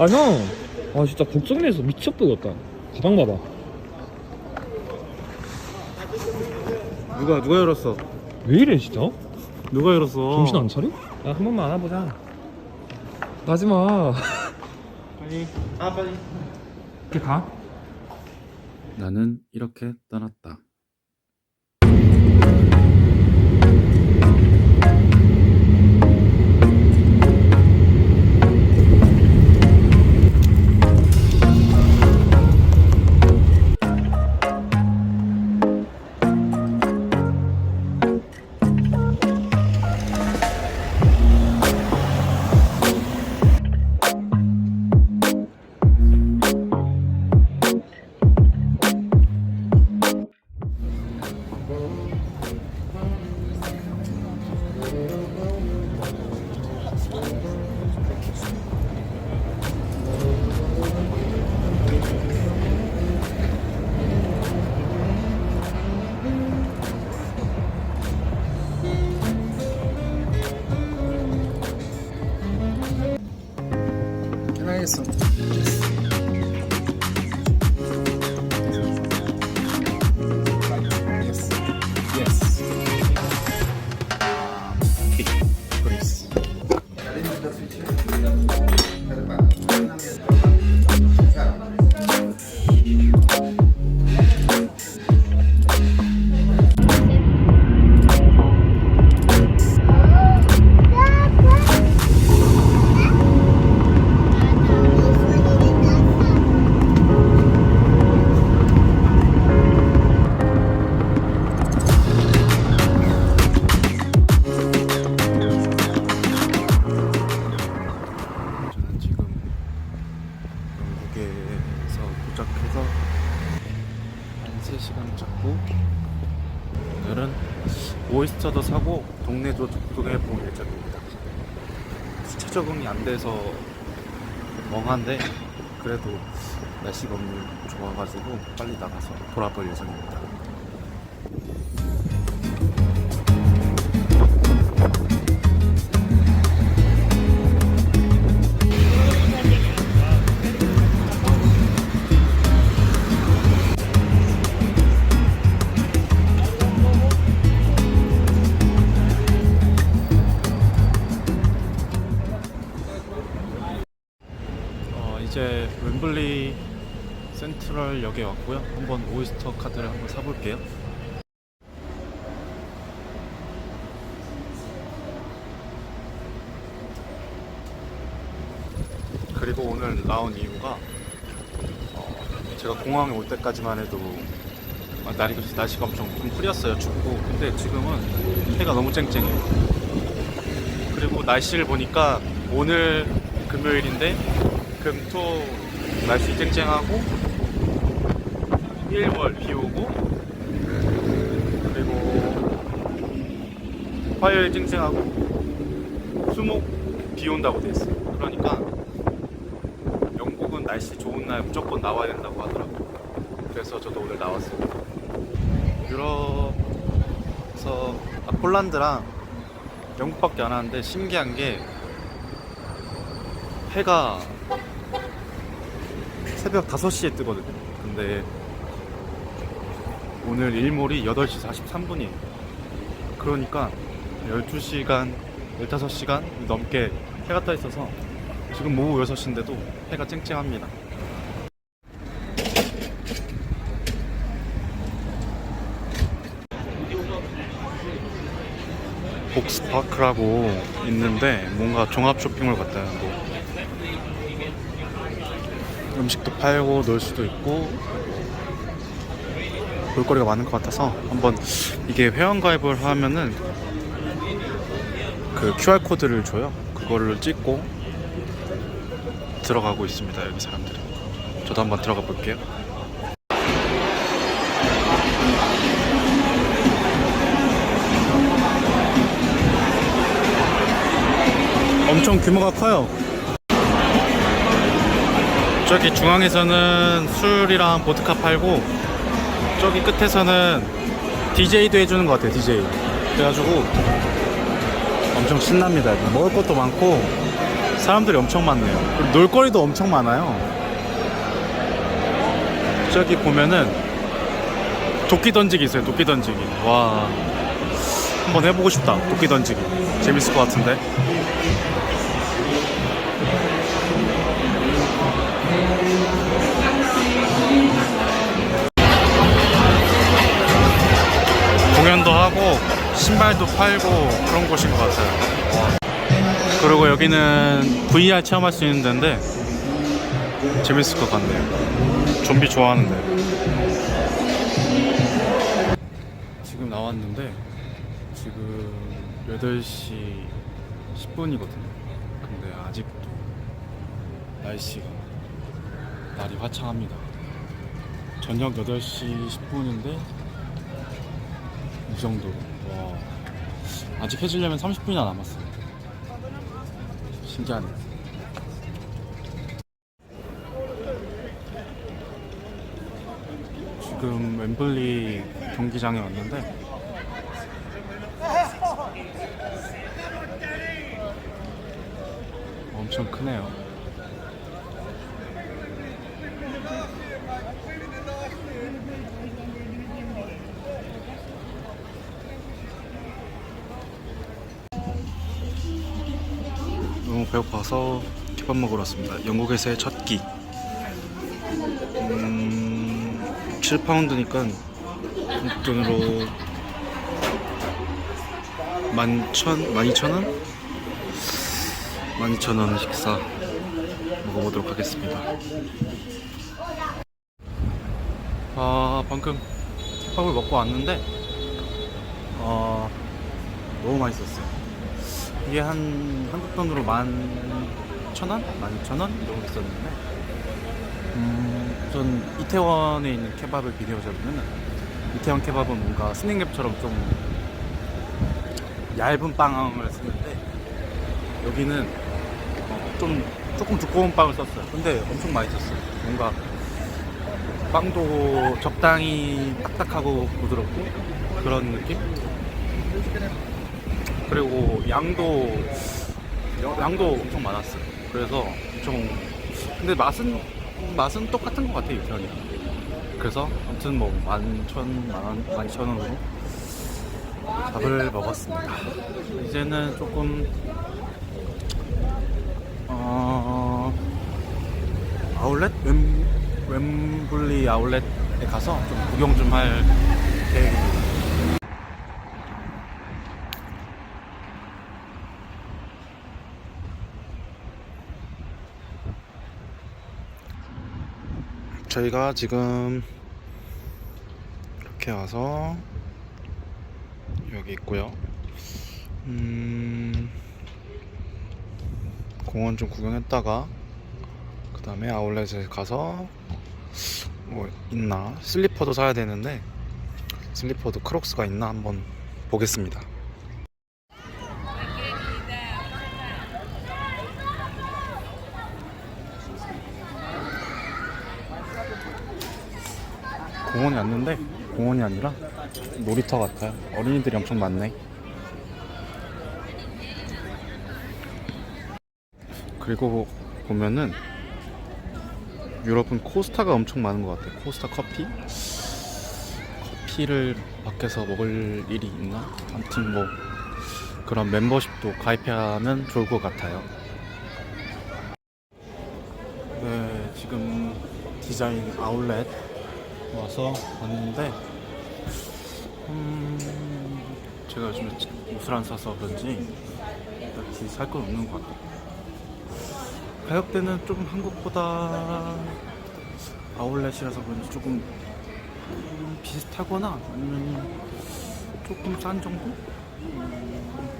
아 형, 아 진짜 걱정돼서 미쳤보겠다. 가방 봐봐. 누가 누가 열었어? 왜 이래 진짜? 누가 열었어? 정신 안 차려? 야, 한 번만 안아보자. 가지 마. 빨리. 아 빨리. 이렇게 가. 나는 이렇게 떠났다. eso. Yes. Yes. Please. 오이스터도 사고 동네도 독도해 볼 예정입니다. 수차 적응이 안 돼서 멍한데 그래도 날씨가 오늘 좋아가지고 빨리 나가서 돌아볼 예정입니다. 센트럴역에 왔고요. 한번 오이스터 카드를 한번 사볼게요. 그리고 오늘 나온 이유가 어, 제가 공항에 올 때까지만 해도 아, 날이, 날씨가 엄청 좀 흐렸어요. 춥고. 근데 지금은 해가 너무 쨍쨍해요. 그리고 날씨를 보니까 오늘 금요일인데 금토 날씨 쨍쨍하고 일월 비 오고 그리고 화요일 쨍쨍하고 수목 비 온다고 돼 있어요. 그러니까 영국은 날씨 좋은 날 무조건 나와야 된다고 하더라고요. 그래서 저도 오늘 나왔습니다. 유럽에서 아, 폴란드랑 영국밖에 안 하는데 신기한 게 해가 새벽 5시에 뜨거든요. 근데 오늘 일몰이 8시 43분이에요. 그러니까 12시간, 15시간 넘게 해가 떠 있어서 지금 오후 6시인데도 해가 쨍쨍합니다. 복스파크라고 있는데 뭔가 종합 쇼핑몰 같아요. 뭐 음식도 팔고 놀 수도 있고 볼거리가 많은 것 같아서 한번 이게 회원 가입을 하면은 그 QR 코드를 줘요. 그거를 찍고 들어가고 있습니다. 여기 사람들이. 저도 한번 들어가 볼게요. 엄청 규모가 커요. 저기 중앙에서는 술이랑 보드카 팔고 저기 끝에서는 DJ도 해주는 것 같아요. DJ. 그래가지고 엄청 신납니다. 먹을 것도 많고 사람들이 엄청 많네요. 놀거리도 엄청 많아요. 저기 보면은 도끼 던지기 있어요. 도끼 던지기. 와. 한번 해보고 싶다. 도끼 던지기. 재밌을 것 같은데. 신발도 팔고 그런 곳인 것 같아요. 와. 그리고 여기는 VR 체험할 수 있는 데인데 재밌을 것 같네요. 좀비 좋아하는데. 지금 나왔는데 지금 8시 10분이거든요. 근데 아직도 날씨가 날이 화창합니다. 저녁 8시 10분인데 이 정도로 와 아직 해지려면 30분이나 남았어요. 신기하네. 지금 웸블리 경기장에 왔는데 엄청 크네요 배고파서 밥 먹으러 왔습니다. 영국에서의 첫 끼. 음, 7파운드니까 한국 돈으로 11,000, 12,000원? 12,000원 식사 먹어보도록 하겠습니다. 아, 방금 힙합을 먹고 왔는데, 어, 너무 맛있었어요. 이게 한 한국 돈으로 만 천 원? 만 이천 원 정도 있었는데 음, 우선 이태원에 있는 케밥을 비교해보면 이태원 케밥은 뭔가 스낵랩처럼 좀 얇은 빵을 쓰는데 여기는 어, 좀 조금 두꺼운 빵을 썼어요 근데 엄청 맛있었어요 뭔가 빵도 적당히 딱딱하고 부드럽고 그런 느낌? 그리고 양도 양도 엄청 많았어요. 그래서 엄청 근데 맛은 맛은 똑같은 것 같아요 이태원이랑. 그래서 아무튼 뭐 만천 만원 만천 원으로 밥을 먹었습니다. 이제는 조금 어 아울렛 웸 웸블리 아울렛에 가서 좀 구경 좀 할 계획입니다. 저희가 지금 이렇게 와서 여기 있고요. 음, 공원 좀 구경했다가 그 다음에 아울렛에 가서 뭐 있나 슬리퍼도 사야 되는데 슬리퍼도 크록스가 있나 한번 보겠습니다. 공원이 왔는데 공원이 아니라 놀이터 같아요. 어린이들이 엄청 많네. 그리고 보면은 유럽은 코스타가 엄청 많은 것 같아요. 코스타 커피? 커피를 밖에서 먹을 일이 있나? 아무튼 뭐 그런 멤버십도 가입하면 좋을 것 같아요. 네, 지금 디자인 아울렛 와서 왔는데 음, 제가 요즘에 옷을 안 사서 그런지 딱히 살 건 없는 것 같아요. 가격대는 좀 한국보다 아울렛이라서 그런지 조금 음, 비슷하거나 아니면 조금 싼 정도? 음,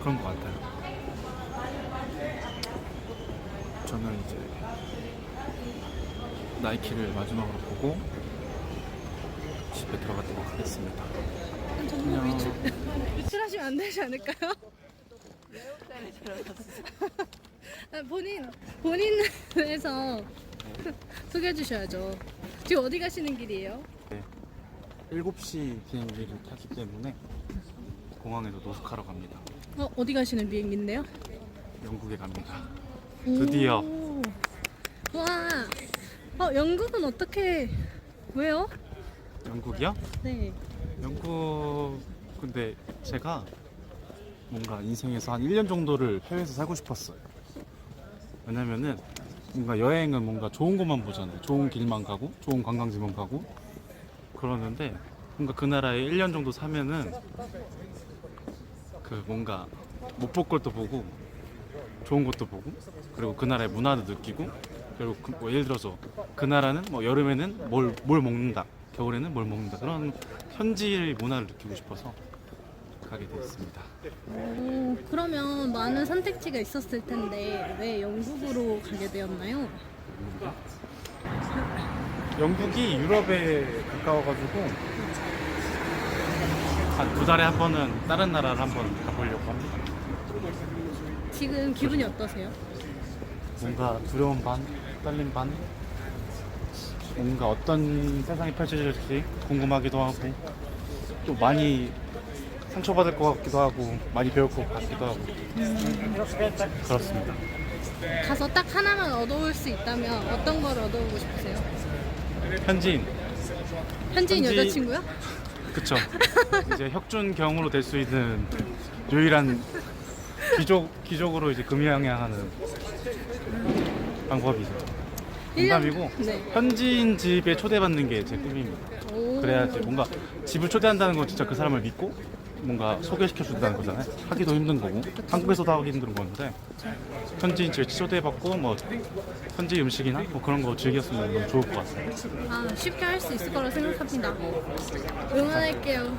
그런 것 같아요. 저는 이제 나이키를 마지막으로 보고 집에 들어가도록 하겠습니다. 안녕. 유출하시면 안 되지 않을까요? 아, 본인 본인에서 소개해 주셔야죠. 지금 어디 가시는 길이에요? 7시 비행기를 타기 때문에 공항에서 노숙하러 갑니다. 어 어디 가시는 비행기인데요? 영국에 갑니다. 드디어. 오. 와. 어, 영국은 어떻게 왜요? 영국이요? 네. 영국 근데 제가 뭔가 인생에서 한 1년 정도를 해외에서 살고 싶었어요. 왜냐면은 뭔가 여행은 뭔가 좋은 곳만 보잖아요. 좋은 길만 가고 좋은 관광지만 가고 그러는데 뭔가 그 나라에 1년 정도 사면은 그 뭔가 못 볼 것도 보고 좋은 것도 보고 그리고 그 나라의 문화도 느끼고 그리고 그- 뭐 예를 들어서 그 나라는 뭐 여름에는 뭘, 뭘 먹는다 겨울에는 뭘 먹는다 그런 현지의 문화를 느끼고 싶어서 가게 되었습니다 오, 그러면 많은 선택지가 있었을 텐데 왜 영국으로 가게 되었나요? 영국이 유럽에 가까워가지고 한 두 달에 한 번은 다른 나라를 한번 가보려고 합니다 지금 기분이 어떠세요? 뭔가 두려움 반, 떨림 반? 뭔가 어떤 세상이 펼쳐질지 궁금하기도 하고 또 많이 상처받을 것 같기도 하고 많이 배울 것 같기도 하고. 그렇습니다. 가서 딱 하나만 얻어올 수 있다면 어떤 걸 얻어오고 싶으세요? 현지인. 현지인 현지- 여자친구요? 그쵸. 이제 혁준 경으로 될 수 있는 유일한 귀족 귀족으로 이제 금양양하는 방법이죠 농담이고 네. 현지인 집에 초대받는 게 제 꿈입니다 오. 그래야지 뭔가 집을 초대한다는 건 진짜 그 사람을 믿고 뭔가 소개시켜 준다는 거잖아요 하기도 힘든 거고 한국에서도 하기 힘든 건데 현지인 집에 초대받고 뭐 현지 음식이나 뭐 그런 거 즐겼으면 너무 좋을 것 같아요 아, 쉽게 할 수 있을 거라 생각합니다. 응원할게요.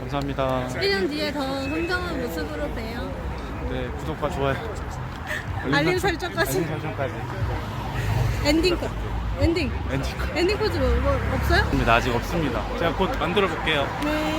감사합니다 1년 뒤에 더 성장한 모습으로 봬요. 네 구독과 좋아요 알림 설정까지. 알림 설정까지 엔딩 컷. 엔딩. 엔딩 엔딩 코드 뭐, 뭐 없어요? 나 아직 없습니다 제가 곧 만들어 볼게요 네.